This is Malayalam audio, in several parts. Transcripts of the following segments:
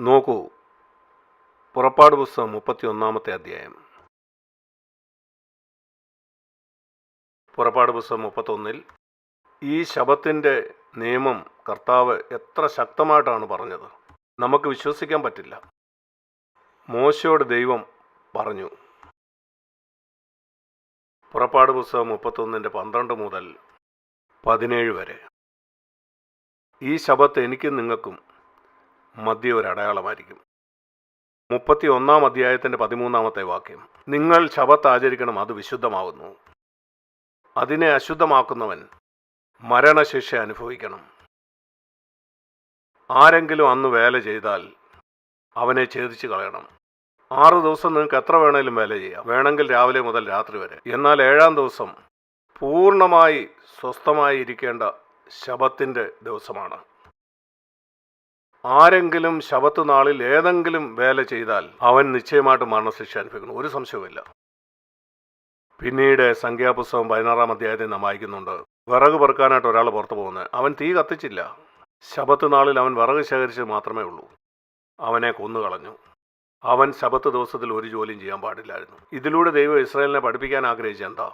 നോക്കൂ. പുറപ്പാട് പുസ്തകം മുപ്പത്തി ഒന്നാമത്തെ അധ്യായം. പുറപ്പാട് പുസ്തകം മുപ്പത്തൊന്നിൽ ഈ ശബത്തിന്റെ നിയമം കർത്താവ് എത്ര ശക്തമായിട്ടാണ് പറഞ്ഞത്? നമുക്ക് വിശ്വസിക്കാൻ പറ്റില്ല. മോശയോട് ദൈവം പറഞ്ഞു. പുറപ്പാട് പുസ്തകം മുപ്പത്തൊന്നിന്റെ പന്ത്രണ്ട് മുതൽ പതിനേഴ് വരെ. ഈ ശബത്ത് എനിക്കും നിങ്ങൾക്കും മധ്യ ഒരു അടയാളമായിരിക്കും മുപ്പത്തി ഒന്നാം അധ്യായത്തിന്റെ പതിമൂന്നാമത്തെ വാക്യം. നിങ്ങൾ ശബത്ത് ആചരിക്കണം അത് വിശുദ്ധമാകുന്നു അതിനെ അശുദ്ധമാക്കുന്നവൻ മരണശിക്ഷ അനുഭവിക്കണം. ആരെങ്കിലും അന്ന് വേല ചെയ്താൽ അവനെ ഛേദിച്ചു കളയണം. ആറ് ദിവസം നിങ്ങൾക്ക് എത്ര വേണേലും വേല ചെയ്യാം. വേണമെങ്കിൽ രാവിലെ മുതൽ രാത്രി വരെ. എന്നാൽ ഏഴാം ദിവസം പൂർണമായി സ്വസ്ഥമായി ഇരിക്കേണ്ട ശബത്തിന്റെ ദിവസമാണ്. ആരെങ്കിലും ശബത്ത് നാളിൽ ഏതെങ്കിലും വേല ചെയ്താൽ അവൻ നിശ്ചയമായിട്ട് മരണശിക്ഷ അനുഭവിക്കണം ഒരു സംശയവുമില്ല. പിന്നീട് സംഖ്യാപുസ്തകം പതിനാറാം അധ്യായത്തിൽ നാം വായിക്കുന്നുണ്ട് വിറക് പെറുക്കാനായിട്ട് ഒരാൾ പുറത്തു പോകുന്നത് അവൻ തീ കത്തിച്ചില്ല. ശബത്ത് നാളിൽ അവൻ വിറക് ശേഖരിച്ചത് മാത്രമേ ഉള്ളൂ. അവനെ കൊന്നുകളഞ്ഞു. അവൻ ശബത്ത് ദിവസത്തിൽ ഒരു ജോലിയും ചെയ്യാൻ പാടില്ലായിരുന്നു. ഇതിലൂടെ ദൈവം ഇസ്രായേലിനെ പഠിപ്പിക്കാൻ ആഗ്രഹിച്ച എന്താ?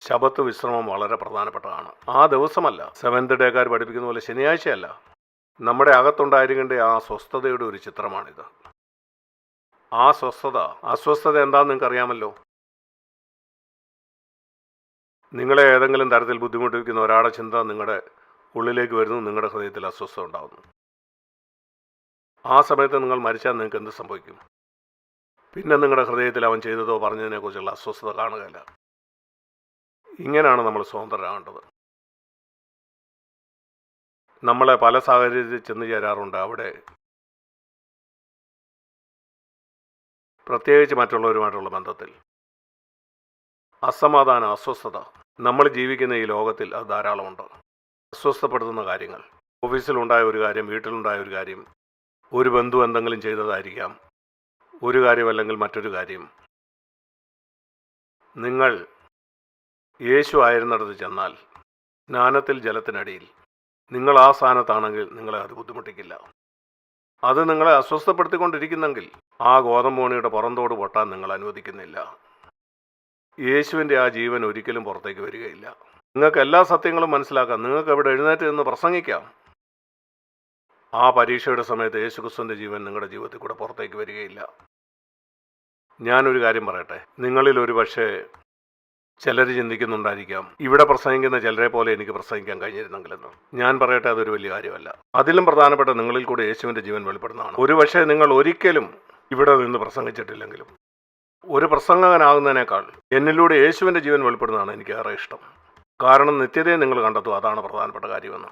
ശബത്ത് വിശ്രമം വളരെ പ്രധാനപ്പെട്ടതാണ്. ആ ദിവസമല്ല. സെവൻത് ഡേക്കാർ പഠിപ്പിക്കുന്ന പോലെ ശനിയാഴ്ചയല്ല. നമ്മുടെ അകത്തുണ്ടായിരിക്കേണ്ട ആ സ്വസ്ഥതയുടെ ഒരു ചിത്രമാണിത്. ആ സ്വസ്ഥത അസ്വസ്ഥത എന്താണെന്ന് നിങ്ങൾക്ക് അറിയാമല്ലോ നിങ്ങളെ ഏതെങ്കിലും തരത്തിൽ ബുദ്ധിമുട്ടിക്കുന്ന ഒരാളെ ചിന്ത നിങ്ങളുടെ ഉള്ളിലേക്ക് വരുന്നു നിങ്ങളുടെ ഹൃദയത്തിൽ അസ്വസ്ഥത ഉണ്ടാകുന്നു ആ സമയത്ത് നിങ്ങൾ മരിച്ചാൽ നിങ്ങൾക്ക് എന്ത് സംഭവിക്കും? പിന്നെ നിങ്ങളുടെ ഹൃദയത്തിൽ അവൻ ചെയ്തതോ പറഞ്ഞതിനെക്കുറിച്ചുള്ള അസ്വസ്ഥത കാണുകയില്ല. ഇങ്ങനെയാണ് നമ്മൾ സ്വതന്ത്രരാകേണ്ടത്. നമ്മളെ പല സാഹചര്യത്തിൽ ചെന്ന് ചേരാറുണ്ട് അവിടെ. പ്രത്യേകിച്ച് മറ്റുള്ളവരുമായിട്ടുള്ള ബന്ധത്തിൽ. അസമാധാനം അസ്വസ്ഥത. നമ്മൾ ജീവിക്കുന്ന ഈ ലോകത്തിൽ അത് ധാരാളമുണ്ട്. അസ്വസ്ഥപ്പെടുത്തുന്ന കാര്യങ്ങൾ. ഓഫീസിലുണ്ടായ ഒരു കാര്യം വീട്ടിലുണ്ടായ ഒരു കാര്യം ഒരു ബന്ധു എന്തെങ്കിലും ചെയ്തതായിരിക്കാം. ഒരു കാര്യം അല്ലെങ്കിൽ മറ്റൊരു കാര്യം. നിങ്ങൾ യേശു ആയിരുന്നിടത്ത് ചെന്നാൽ സ്നാനത്തിൽ ജലത്തിനടിയിൽ നിങ്ങൾ ആ സ്ഥാനത്താണെങ്കിൽ നിങ്ങളെ അത് ബുദ്ധിമുട്ടിക്കില്ല. അത് നിങ്ങളെ അസ്വസ്ഥപ്പെടുത്തിക്കൊണ്ടിരിക്കുന്നെങ്കിൽ ആ ഗോതമ്പോണിയുടെ പുറന്തോട് പൊട്ടാൻ നിങ്ങൾ അനുവദിക്കുന്നില്ല. യേശുവിന്റെ ആ ജീവൻ ഒരിക്കലും പുറത്തേക്ക് വരികയില്ല. നിങ്ങൾക്ക് എല്ലാ സത്യങ്ങളും മനസ്സിലാക്കാം. നിങ്ങൾക്ക് അവിടെ എഴുന്നേറ്റ് നിന്ന് പ്രസംഗിക്കാം. ആ പരീക്ഷയുടെ സമയത്ത് യേശുക്രിസ്തുവിന്റെ ജീവൻ നിങ്ങളുടെ ജീവിതത്തിൽ കൂടെ പുറത്തേക്ക് വരികയില്ല. ഞാനൊരു കാര്യം പറയട്ടെ. നിങ്ങളിൽ ഒരു പക്ഷേ ചിലർ ചിന്തിക്കുന്നുണ്ടായിരിക്കാം. ഇവിടെ പ്രസംഗിക്കുന്ന ചിലരെ പോലെ എനിക്ക് പ്രസംഗിക്കാൻ കഴിഞ്ഞിരുന്നെങ്കിലെന്ന്? ഞാൻ പറയട്ടെ അതൊരു വലിയ കാര്യമല്ല. അതിലും പ്രധാനപ്പെട്ട നിങ്ങളിൽ കൂടെ യേശുവിന്റെ ജീവൻ വെളിപ്പെടുന്നതാണ്. ഒരു പക്ഷേ നിങ്ങൾ ഒരിക്കലും ഇവിടെ നിന്ന് പ്രസംഗിച്ചിട്ടില്ലെങ്കിലും. ഒരു പ്രസംഗകനാകുന്നതിനേക്കാൾ എന്നിലൂടെ യേശുവിന്റെ ജീവൻ വെളിപ്പെടുന്നതാണ് എനിക്ക് ഏറെ ഇഷ്ടം. കാരണം നിത്യതയെ നിങ്ങൾ കണ്ടെത്തും. അതാണ് പ്രധാനപ്പെട്ട കാര്യമെന്ന്.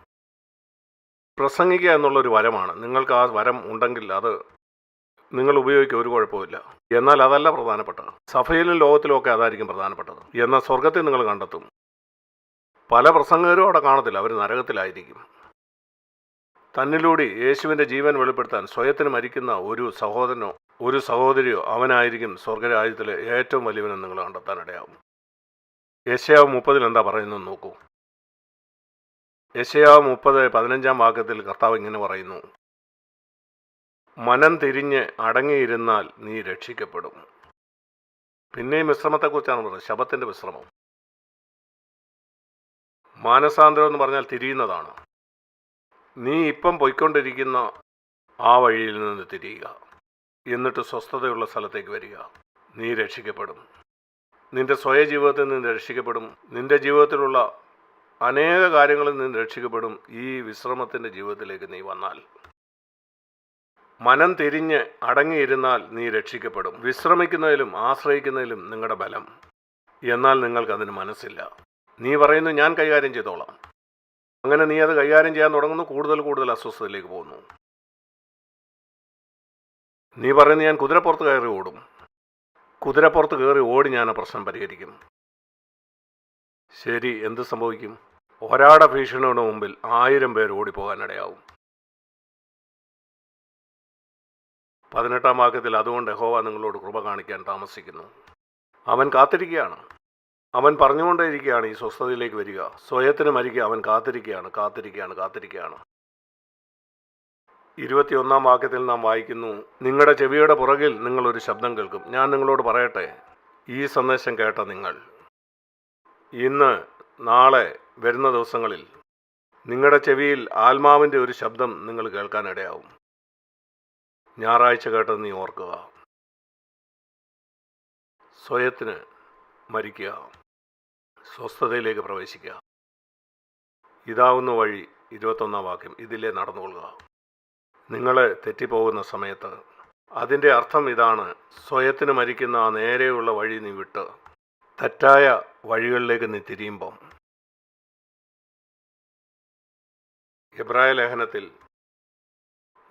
പ്രസംഗിക്കുക എന്നുള്ളൊരു വരമാണ്. നിങ്ങൾക്ക് ആ വരം ഉണ്ടെങ്കിൽ അത് നിങ്ങൾ ഉപയോഗിക്കുക. ഒരു കുഴപ്പമില്ല എന്നാൽ അതല്ല പ്രധാനപ്പെട്ടത് സഭയിലും ലോകത്തിലും ഒക്കെ അതായിരിക്കും പ്രധാനപ്പെട്ടത്. എന്നാൽ സ്വർഗത്തിൽ നിങ്ങൾ കണ്ടെത്തും. പല പ്രസംഗകരും അവിടെ കാണത്തില്ല. അവർ നരകത്തിലായിരിക്കും. തന്നിലൂടെ യേശുവിന്റെ ജീവൻ വെളിപ്പെടുത്താൻ സ്വയത്തിന് മരിക്കുന്ന ഒരു സഹോദരനോ ഒരു സഹോദരിയോ അവനായിരിക്കും സ്വർഗരാജ്യത്തിലെ ഏറ്റവും വലിയവനെന്ന് നിങ്ങൾ കണ്ടെത്താനിടയാവും യശയാവ് മുപ്പതിൽ എന്താ പറയുന്നത് നോക്കൂ. യശയാവ് മുപ്പത് പതിനഞ്ചാം വാക്യത്തിൽ കർത്താവ് ഇങ്ങനെ പറയുന്നു. മനം തിരിഞ്ഞ് അടങ്ങിയിരുന്നാൽ നീ രക്ഷിക്കപ്പെടും. പിന്നെയും വിശ്രമത്തെക്കുറിച്ചാണ് പറഞ്ഞത്. ശബത്തിന്റെ വിശ്രമം. മാനസാന്തരം എന്ന് പറഞ്ഞാൽ തിരിയുന്നതാണ്. നീ ഇപ്പം പൊയ്ക്കൊണ്ടിരിക്കുന്ന ആ വഴിയിൽ നിന്ന് തിരിയുക. എന്നിട്ട് സ്വസ്ഥതയുള്ള സ്ഥലത്തേക്ക് വരിക. നീ രക്ഷിക്കപ്പെടും. നിന്റെ സ്വയ ജീവിതത്തിൽ നിന്ന് രക്ഷിക്കപ്പെടും. നിന്റെ ജീവിതത്തിലുള്ള അനേക കാര്യങ്ങളിൽ നിന്ന് രക്ഷിക്കപ്പെടും ഈ വിശ്രമത്തിന്റെ ജീവിതത്തിലേക്ക് നീ വന്നാൽ. മനം തിരിഞ്ഞ് അടങ്ങിയിരുന്നാൽ നീ രക്ഷിക്കപ്പെടും. വിശ്രമിക്കുന്നതിലും ആശ്രയിക്കുന്നതിലും നിങ്ങളുടെ ബലം. എന്നാൽ നിങ്ങൾക്കതിന് മനസ്സില്ല. നീ പറയുന്നു ഞാൻ കൈകാര്യം ചെയ്തോളാം. അങ്ങനെ നീ അത് കൈകാര്യം ചെയ്യാൻ തുടങ്ങുന്നു കൂടുതൽ കൂടുതൽ അസ്വസ്ഥതയിലേക്ക് പോകുന്നു. നീ പറയുന്നു ഞാൻ കുതിരപ്പുറത്ത് കയറി ഓടും. കുതിരപ്പുറത്ത് കയറി ഓടി ഞാൻ ആ പ്രശ്നം പരിഹരിക്കും. ശരി എന്ത് സംഭവിക്കും? ഒരാടെ ഭീഷണിയുടെ മുമ്പിൽ ആയിരം പേർ ഓടിപ്പോകാനിടയാവും. പതിനെട്ടാം വാക്യത്തിൽ അതുകൊണ്ട് ഹോവ നിങ്ങളോട് കൃപ കാണിക്കാൻ താമസിക്കുന്നു. അവൻ കാത്തിരിക്കുകയാണ്. അവൻ പറഞ്ഞുകൊണ്ടേയിരിക്കുകയാണ് ഈ സ്വസ്ഥതയിലേക്ക് വരിക. സ്വയത്തിന് മരിക്കുക അവൻ കാത്തിരിക്കുകയാണ് കാത്തിരിക്കുകയാണ് കാത്തിരിക്കുകയാണ്. ഇരുപത്തിയൊന്നാം വാക്യത്തിൽ നാം വായിക്കുന്നു നിങ്ങളുടെ ചെവിയുടെ പുറകിൽ നിങ്ങളൊരു ശബ്ദം കേൾക്കും. ഞാൻ നിങ്ങളോട് പറയട്ടെ ഈ സന്ദേശം കേട്ട നിങ്ങൾ. ഇന്ന് നാളെ വരുന്ന ദിവസങ്ങളിൽ നിങ്ങളുടെ ചെവിയിൽ ആത്മാവിന്റെ ഒരു ശബ്ദം നിങ്ങൾ കേൾക്കാനിടയാവും ഞായറാഴ്ച കേട്ടത് നീ ഓർക്കുക. സ്വയത്തിന് മരിക്കുക. സ്വസ്ഥതയിലേക്ക് പ്രവേശിക്കുക. ഇതാവുന്ന വഴി ഇരുപത്തൊന്നാം വാക്യം. ഇതിലേ നടന്നുകൊള്ളുക. നിങ്ങൾ തെറ്റിപ്പോകുന്ന സമയത്ത് അതിന്റെ അർത്ഥം ഇതാണ് സ്വയത്തിന് മരിക്കുന്ന ആ നേരെയുള്ള വഴി നീ വിട്ട് തെറ്റായ വഴികളിലേക്ക് നീ തിരിയുമ്പം. എബ്രായ ലേഖനത്തിൽ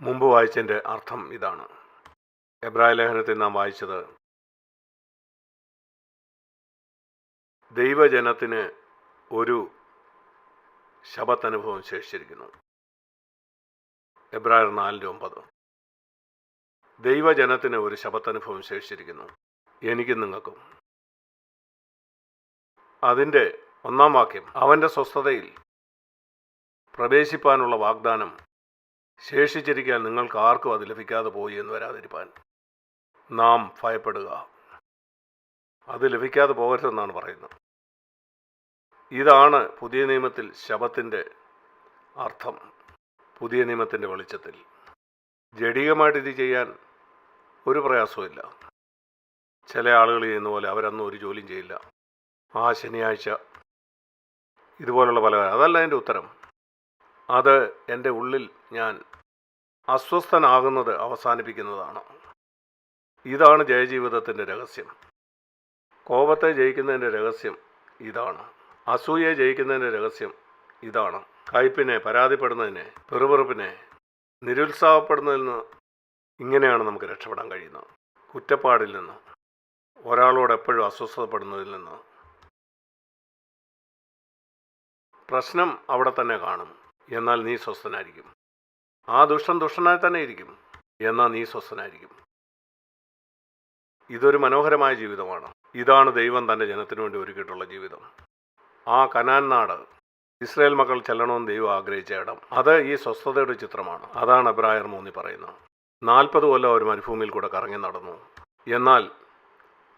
മുമ്പ് വായിച്ചതിന്റെ അർത്ഥം ഇതാണ്. എബ്രായ ലേഖനത്തിൽ നാം വായിച്ചത് ദൈവജനത്തിന് ഒരു ശബത്തനുഭവം ശേഷിച്ചിരിക്കുന്നു. എബ്രായർ നാലിന്റെ ഒമ്പത്. ദൈവജനത്തിന് ഒരു ശബത്തനുഭവം ശേഷിച്ചിരിക്കുന്നു. എനിക്കും നിങ്ങൾക്കും. അതിന്റെ ഒന്നാം വാക്യം അവന്റെ സ്വസ്ഥതയിൽ പ്രവേശിപ്പാനുള്ള വാഗ്ദാനം ശേഷിച്ചിരിക്കാൻ നിങ്ങൾക്ക് ആർക്കും അത് ലഭിക്കാതെ പോയി എന്ന് വരാതിരിപ്പാൻ നാം ഭയപ്പെടുക. അത് ലഭിക്കാതെ പോകരുതെന്നാണ് പറയുന്നത്. ഇതാണ് പുതിയ നിയമത്തിൽ ശബത്തിന്റെ അർത്ഥം പുതിയ നിയമത്തിന്റെ വെളിച്ചത്തിൽ. ജഡികമായിട്ട് ഇത് ചെയ്യാൻ ഒരു പ്രയാസവുമില്ല. ചില ആളുകൾ ചെയ്യുന്ന പോലെ അവരന്നും ഒരു ജോലിയും ചെയ്യില്ല. ആ ശനിയാഴ്ച ഇതുപോലുള്ള പല അതല്ല അതിന്റെ ഉത്തരം. അത് എന്റെ ഉള്ളിൽ ഞാൻ അസ്വസ്ഥനാകുന്നത് അവസാനിപ്പിക്കുന്നതാണ്. ഇതാണ് ജയജീവിതത്തിന്റെ രഹസ്യം. കോപത്തെ ജയിക്കുന്നതിന്റെ രഹസ്യം ഇതാണ്. അസൂയയെ ജയിക്കുന്നതിന്റെ രഹസ്യം ഇതാണ്. കയ്പിനെ പരാതിപ്പെടുന്നതിനെ പെറുപെറുപ്പിനെ നിരുത്സാഹപ്പെടുന്നതിൽ നിന്ന് ഇങ്ങനെയാണ് നമുക്ക് രക്ഷപ്പെടാൻ കഴിയുന്നത്. കുറ്റപ്പാടിൽ നിന്ന് ഒരാളോട് എപ്പോഴും അസ്വസ്ഥതപ്പെടുന്നതിൽ നിന്ന്. പ്രശ്നം അവിടെ തന്നെ കാണും. എന്നാൽ നീ സ്വസ്ഥനായിരിക്കും. ആ ദുഷ്ടൻ ദുഷ്ടനായി തന്നെ ഇരിക്കും. എന്നാൽ നീ സ്വസ്ഥനായിരിക്കും. ഇതൊരു മനോഹരമായ ജീവിതമാണ്. ഇതാണ് ദൈവം തന്റെ ജനത്തിനു വേണ്ടി ഒരുക്കിയിട്ടുള്ള ജീവിതം. ആ കനാൻ നാട് ഇസ്രായേൽ മക്കൾ ചെല്ലണമെന്ന് ദൈവം ആഗ്രഹിച്ച ഇടം. അത് ഈ സ്വസ്ഥതയുടെ ചിത്രമാണ്. അതാണ് അബ്രായർ മൂന്നി പറയുന്നത്. നാൽപ്പത് കൊല്ലം അവർ മരുഭൂമിയിൽ കൂടെ കറങ്ങി നടന്നു. എന്നാൽ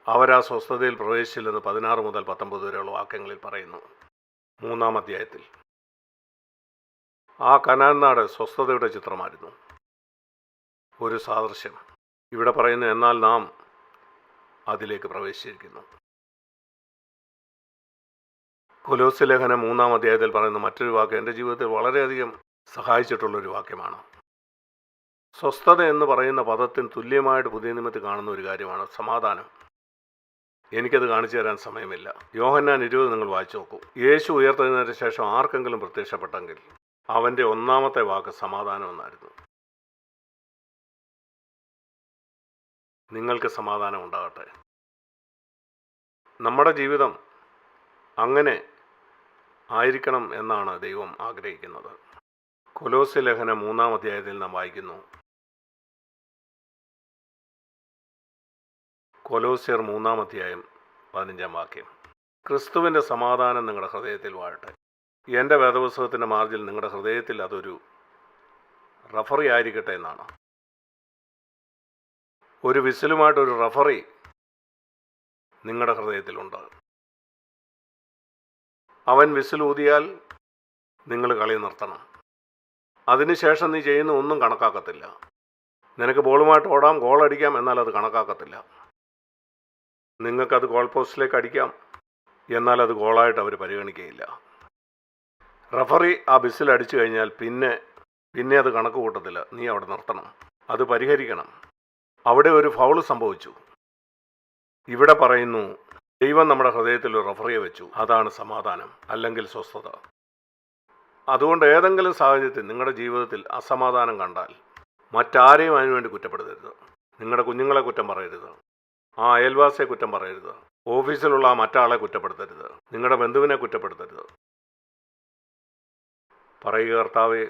അവരാ സ്വസ്ഥതയിൽ പ്രവേശിച്ചില്ലെന്ന് പതിനാറ് മുതൽ പത്തൊമ്പത് വരെയുള്ള വാക്യങ്ങളിൽ പറയുന്നു. മൂന്നാം അധ്യായത്തിൽ. ആ കനാൻ നാട് സ്വസ്ഥതയുടെ ചിത്രമായിരുന്നു. ഒരു സാദൃശ്യം. ഇവിടെ പറയുന്നു എന്നാൽ നാം അതിലേക്ക് പ്രവേശിച്ചിരിക്കുന്നു. കൊലോസ് ലേഖനം മൂന്നാം അധ്യായത്തിൽ പറയുന്ന മറ്റൊരു വാക്ക് എന്റെ ജീവിതത്തിൽ വളരെയധികം സഹായിച്ചിട്ടുള്ളൊരു വാക്യമാണ്. സ്വസ്ഥത എന്ന് പറയുന്ന പദത്തിന് തുല്യമായിട്ട് പുതിയ നിമിത്തി കാണുന്ന ഒരു കാര്യമാണ് സമാധാനം. എനിക്കത് കാണിച്ചു തരാൻ സമയമില്ല. യോഹന്നാൻ ഇരുപത് നിങ്ങൾ വായിച്ചു നോക്കൂ. യേശു ഉയർത്തുന്നതിന് ശേഷം ആർക്കെങ്കിലും പ്രത്യക്ഷപ്പെട്ടെങ്കിൽ അവന്റെ ഒന്നാമത്തെ വാക്ക് സമാധാനം എന്നായിരുന്നു നിങ്ങൾക്ക് സമാധാനം ഉണ്ടാകട്ടെ. നമ്മുടെ ജീവിതം അങ്ങനെ ആയിരിക്കണം എന്നാണ് ദൈവം ആഗ്രഹിക്കുന്നത്. കൊലോസി ലേഖനം മൂന്നാം അധ്യായത്തിൽ നാം വായിക്കുന്നു. കൊലോസ്യർ മൂന്നാം അധ്യായം പതിനഞ്ചാം വാക്യം. ക്രിസ്തുവിന്റെ സമാധാനം നിങ്ങളുടെ ഹൃദയത്തിൽ വാഴട്ടെ. എന്റെ വേദപുസ്തകത്തിന്റെ മാർജിൽ നിങ്ങളുടെ ഹൃദയത്തിൽ അതൊരു റഫറി ആയിരിക്കട്ടെ എന്നാണ്. ഒരു വിസിലുമായിട്ടൊരു റഫറി നിങ്ങളുടെ ഹൃദയത്തിലുണ്ട്. അവൻ വിസിലൂതിയാൽ നിങ്ങൾ കളി നിർത്തണം. അതിനുശേഷം നീ ചെയ്യുന്ന ഒന്നും കണക്കാക്കത്തില്ല. നിനക്ക് ബോളുമായിട്ട് ഓടാം ഗോൾ അടിക്കാം എന്നാൽ അത് കണക്കാക്കത്തില്ല. നിങ്ങൾക്കത് ഗോൾ പോസ്റ്റിലേക്ക് അടിക്കാം എന്നാൽ അത് ഗോളായിട്ട് അവർ പരിഗണിക്കുകയില്ല റഫറി ആ ബിസിൽ അടിച്ചു കഴിഞ്ഞാൽ പിന്നെ പിന്നെ അത് കണക്ക് കൂട്ടത്തില്ല. നീ അവിടെ നിർത്തണം. അത് പരിഹരിക്കണം. അവിടെ ഒരു ഫൗൾ സംഭവിച്ചു. ഇവിടെ പറയുന്നു ദൈവം നമ്മുടെ ഹൃദയത്തിൽ ഒരു റഫറിയെ വെച്ചു. അതാണ് സമാധാനം അല്ലെങ്കിൽ സ്വസ്ഥത. അതുകൊണ്ട് ഏതെങ്കിലും സാഹചര്യത്തിൽ നിങ്ങളുടെ ജീവിതത്തിൽ അസമാധാനം കണ്ടാൽ മറ്റാരെയും അതിനുവേണ്ടി കുറ്റപ്പെടുത്തരുത്. നിങ്ങളുടെ കുഞ്ഞുങ്ങളെ കുറ്റം പറയരുത്. ആ അയൽവാസിയെ കുറ്റം പറയരുത്. ഓഫീസിലുള്ള ആ മറ്റാളെ കുറ്റപ്പെടുത്തരുത്. നിങ്ങളുടെ ബന്ധുവിനെ കുറ്റപ്പെടുത്തരുത്. പറയുക കർത്താവെ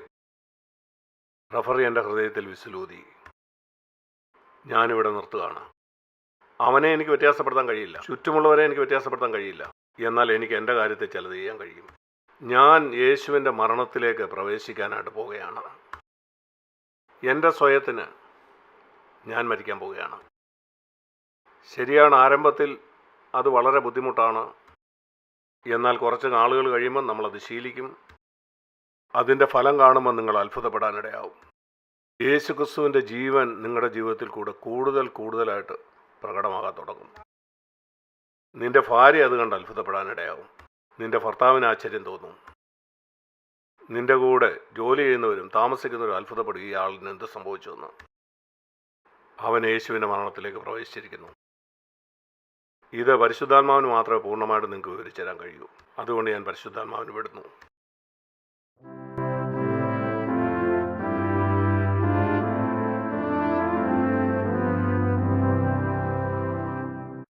റഫറി എന്റെ ഹൃദയത്തിൽ വിസിലൂതി. ഞാനിവിടെ നിർത്തുകയാണ്. അവനെ എനിക്ക് വ്യത്യാസപ്പെടുത്താൻ കഴിയില്ല. ചുറ്റുമുള്ളവരെ എനിക്ക് വ്യത്യാസപ്പെടുത്താൻ കഴിയില്ല. എന്നാൽ എനിക്ക് എന്റെ കാര്യത്തെ ചിലത് ചെയ്യാൻ കഴിയും. ഞാൻ യേശുവിന്റെ മരണത്തിലേക്ക് പ്രവേശിക്കാനായിട്ട് പോവുകയാണ്. എന്റെ സ്വയത്തിന് ഞാൻ മരിക്കാൻ പോവുകയാണ്. ശരിയാണ് ആരംഭത്തിൽ അത് വളരെ ബുദ്ധിമുട്ടാണ്. എന്നാൽ കുറച്ച് നാളുകൾ കഴിയുമ്പോൾ നമ്മളത് ശീലിക്കും. അതിന്റെ ഫലം കാണുമ്പോൾ നിങ്ങൾ അത്ഭുതപ്പെടാനിടയാവും. യേശു ക്രിസ്തുവിന്റെ ജീവൻ നിങ്ങളുടെ ജീവിതത്തിൽ കൂടെ കൂടുതൽ കൂടുതലായിട്ട് പ്രകടമാകാൻ തുടങ്ങും. നിന്റെ ഭാര്യ അത് കണ്ട് അത്ഭുതപ്പെടാനിടയാവും. നിന്റെ ഭർത്താവിന് ആശ്ചര്യം തോന്നും. നിന്റെ കൂടെ ജോലി ചെയ്യുന്നവരും താമസിക്കുന്നവരും അത്ഭുതപ്പെടും ഈ ആളിന് എന്ത് സംഭവിച്ചുവെന്ന്. അവൻ യേശുവിന്റെ മരണത്തിലേക്ക് പ്രവേശിച്ചിരിക്കുന്നു. ഇത് പരിശുദ്ധാത്മാവിന് മാത്രമേ പൂർണമായിട്ട് നിങ്ങൾക്ക് വിവരിച്ചു തരാൻ കഴിയൂ. അതുകൊണ്ട് ഞാൻ പരിശുദ്ധാത്മാവിന് വിടുന്നു.